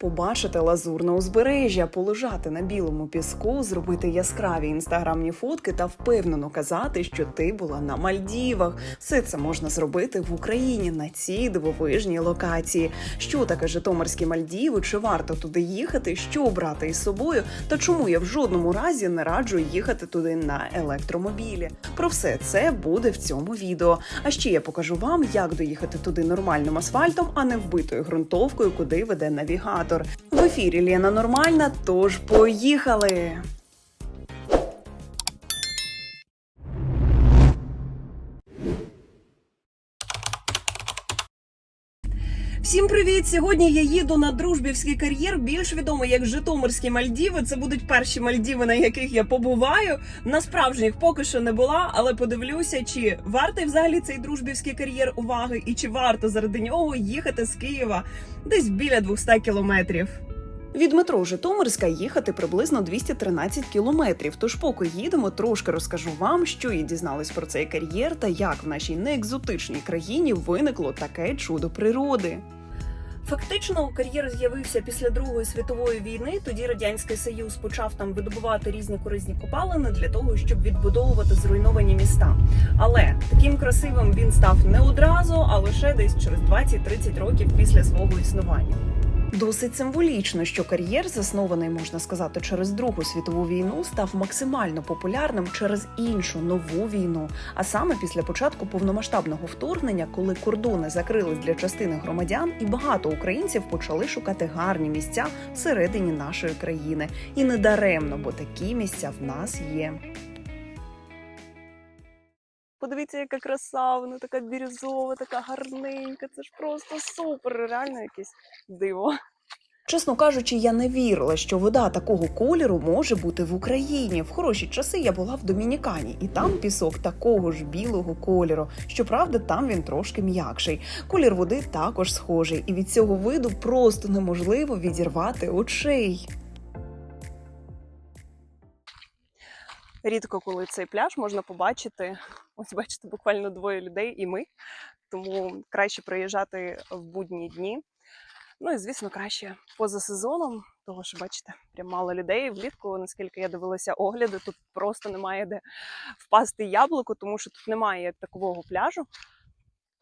Побачити лазурне узбережжя, полежати на білому піску, зробити яскраві інстаграмні фотки та впевнено казати, що ти була на Мальдівах. Все це можна зробити в Україні на цій дивовижній локації. Що таке Житомирські Мальдіви? Чи варто туди їхати? Що брати із собою? Та чому я в жодному разі не раджу їхати туди на електромобілі? Про все це буде в цьому відео. А ще я покажу вам, як доїхати туди нормальним асфальтом, а не вбитою ґрунтовкою, куди веде навігатор. В ефірі Лена Нормальна, тож поїхали! Всім привіт! Сьогодні я їду на дружбівський кар'єр, більш відомий як Житомирські Мальдіви. Це будуть перші Мальдіви, на яких я побуваю. На справжніх поки що не була, але подивлюся, чи вартий взагалі цей дружбівський кар'єр уваги, і чи варто заради нього їхати з Києва десь біля 200 кілометрів. Від метро Житомирська їхати приблизно 213 кілометрів. Тож, поки їдемо, трошки розкажу вам, що я дізналась про цей кар'єр та як в нашій неекзотичній країні виникло таке чудо природи. Фактично, кар'єр з'явився після Другої світової війни. Тоді радянський союз почав там видобувати різні корисні копалини для того, щоб відбудовувати зруйновані міста. Але таким красивим він став не одразу, а лише десь через 20-30 років після свого існування. Досить символічно, що кар'єр, заснований, можна сказати, через Другу світову війну, став максимально популярним через іншу нову війну. А саме після початку повномасштабного вторгнення, коли кордони закрились для частини громадян, і багато українців почали шукати гарні місця всередині нашої країни. І не даремно, бо такі місця в нас є. Подивіться, яка краса, вона така бірюзова, така гарненька. Це ж просто супер, реально якесь диво. Чесно кажучи, я не вірила, що вода такого кольору може бути в Україні. В хороші часи я була в Домінікані, і там пісок такого ж білого кольору. Щоправда, там він трошки м'якший. Колір води також схожий, і від цього виду просто неможливо відірвати очей. Рідко, коли цей пляж можна побачити. Ось бачите, буквально двоє людей і ми. Тому краще приїжджати в будні дні. Ну і звісно, краще поза сезоном, того що бачите, прям мало людей. Влітку, наскільки я дивилася огляди, тут просто немає де впасти яблуко, тому що тут немає такого пляжу.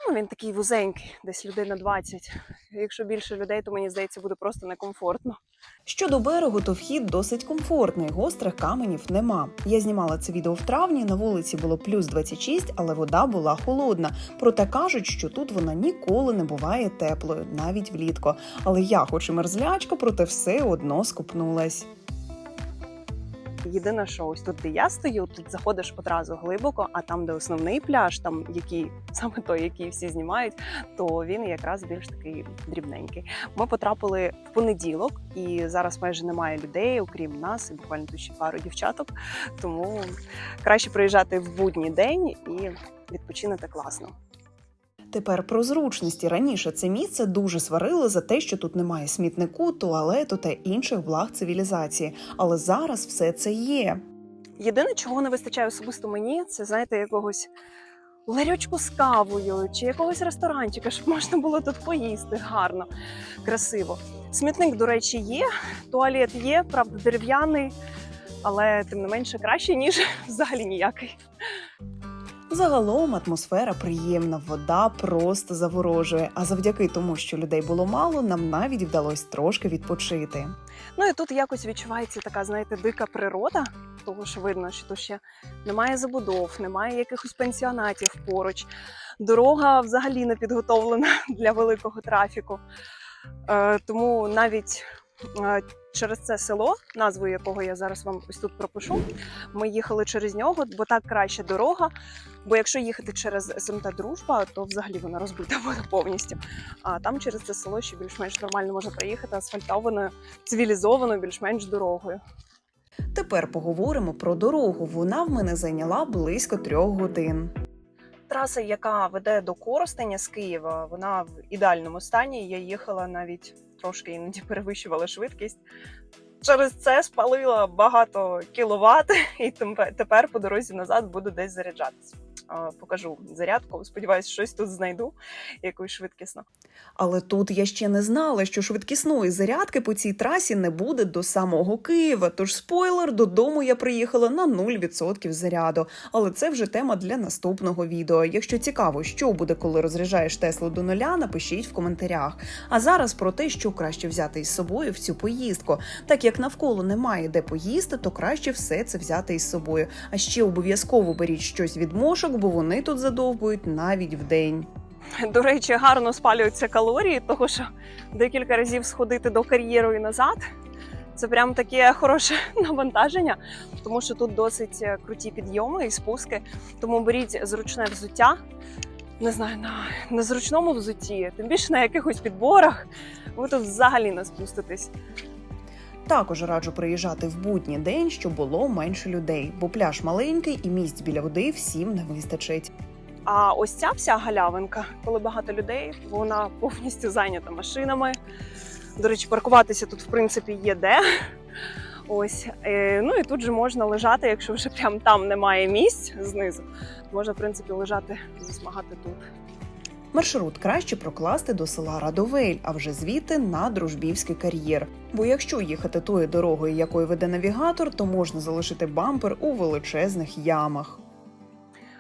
Ну, він такий вузенький, десь людей на 20. Якщо більше людей, то мені здається, буде просто некомфортно. Щодо берегу, то вхід досить комфортний, гострих каменів нема. Я знімала це відео в травні. На вулиці було плюс 26, але вода була холодна. Проте кажуть, що тут вона ніколи не буває теплою, навіть влітку. Але я, хоч і мерзлячка, проте все одно скупнулась. Єдине, що ось тут, де я стою, тут заходиш одразу глибоко, а там, де основний пляж, там який саме той, який всі знімають, то він якраз більш такий дрібненький. Ми потрапили в понеділок, і зараз майже немає людей, окрім нас, і буквально тут ще пару дівчаток. Тому краще приїжджати в будній день і відпочинути класно. Тепер про зручності раніше це місце дуже сварило за те, що тут немає смітнику, туалету та інших благ цивілізації. Але зараз все це є. Єдине, чого не вистачає особисто мені, це знаєте, якогось ларьочку з кавою чи якогось ресторанчика, щоб можна було тут поїсти гарно, красиво. Смітник, до речі, є, туалет є, правда, дерев'яний, але тим не менше краще, ніж взагалі ніякий. Загалом атмосфера приємна, вода просто заворожує. А завдяки тому, що людей було мало, нам навіть вдалося трошки відпочити. Ну і тут якось відчувається така, знаєте, дика природа, того що видно, що тут ще немає забудов, немає якихось пенсіонатів поруч. Дорога взагалі не підготовлена для великого трафіку. Е, тому навіть е, через це село, назву якого я зараз вам ось тут пропишу, ми їхали через нього, бо так краще дорога. Бо якщо їхати через СМТ Дружба, то взагалі вона розбита буде повністю. А там через це село ще більш-менш нормально можна проїхати асфальтованою, цивілізованою, більш-менш дорогою. Тепер поговоримо про дорогу. Вона в мене зайняла близько трьох годин. Траса, яка веде до Коростеня з Києва, вона в ідеальному стані. Я їхала навіть трошки іноді перевищувала швидкість. Через це спалила багато кіловат, і тепер по дорозі назад буду десь заряджатися. Покажу зарядку. Сподіваюсь, щось тут знайду, якусь швидкісну. Але тут я ще не знала, що швидкісної зарядки по цій трасі не буде до самого Києва. Тож спойлер, додому я приїхала на 0% заряду. Але це вже тема для наступного відео. Якщо цікаво, що буде, коли розряджаєш Теслу до нуля, напишіть в коментарях. А зараз про те, що краще взяти із собою в цю поїздку. Так як навколо немає де поїсти, то краще все це взяти із собою. А ще обов'язково беріть щось від мошок, бо вони тут задовбують навіть вдень. До речі, гарно спалюються калорії, тому що декілька разів сходити до кар'єру і назад. Це прям таке хороше навантаження, тому що тут досить е, круті підйоми і спуски. Тому беріть зручне взуття. Не знаю, на незручному взутті, тим більше на якихось підборах. Ви тут взагалі не спуститесь. Також раджу приїжджати в будній день, щоб було менше людей, бо пляж маленький і місць біля води всім не вистачить. А ось ця вся галявинка, коли багато людей, вона повністю зайнята машинами. До речі, паркуватися тут, в принципі, є де. Ось. Е, Ну і тут же можна лежати, якщо вже прям там немає місць знизу. Можна, в принципі, лежати, засмагати тут. Маршрут краще прокласти до села Радовель, а вже звідти на дружбівський кар'єр. Бо якщо їхати тою дорогою, якою веде навігатор, то можна залишити бампер у величезних ямах.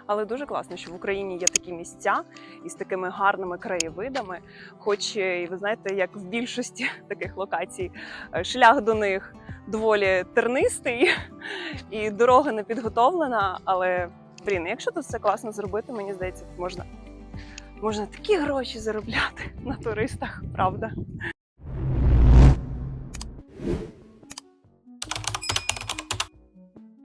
Але дуже класно, що в Україні є такі місця із такими гарними краєвидами. Хоч е, і ви знаєте, як в більшості таких локацій, е, шлях до них доволі тернистий і дорога не підготовлена. Але блін, якщо тут все класно зробити, мені здається, можна, можна такі гроші заробляти на туристах, правда.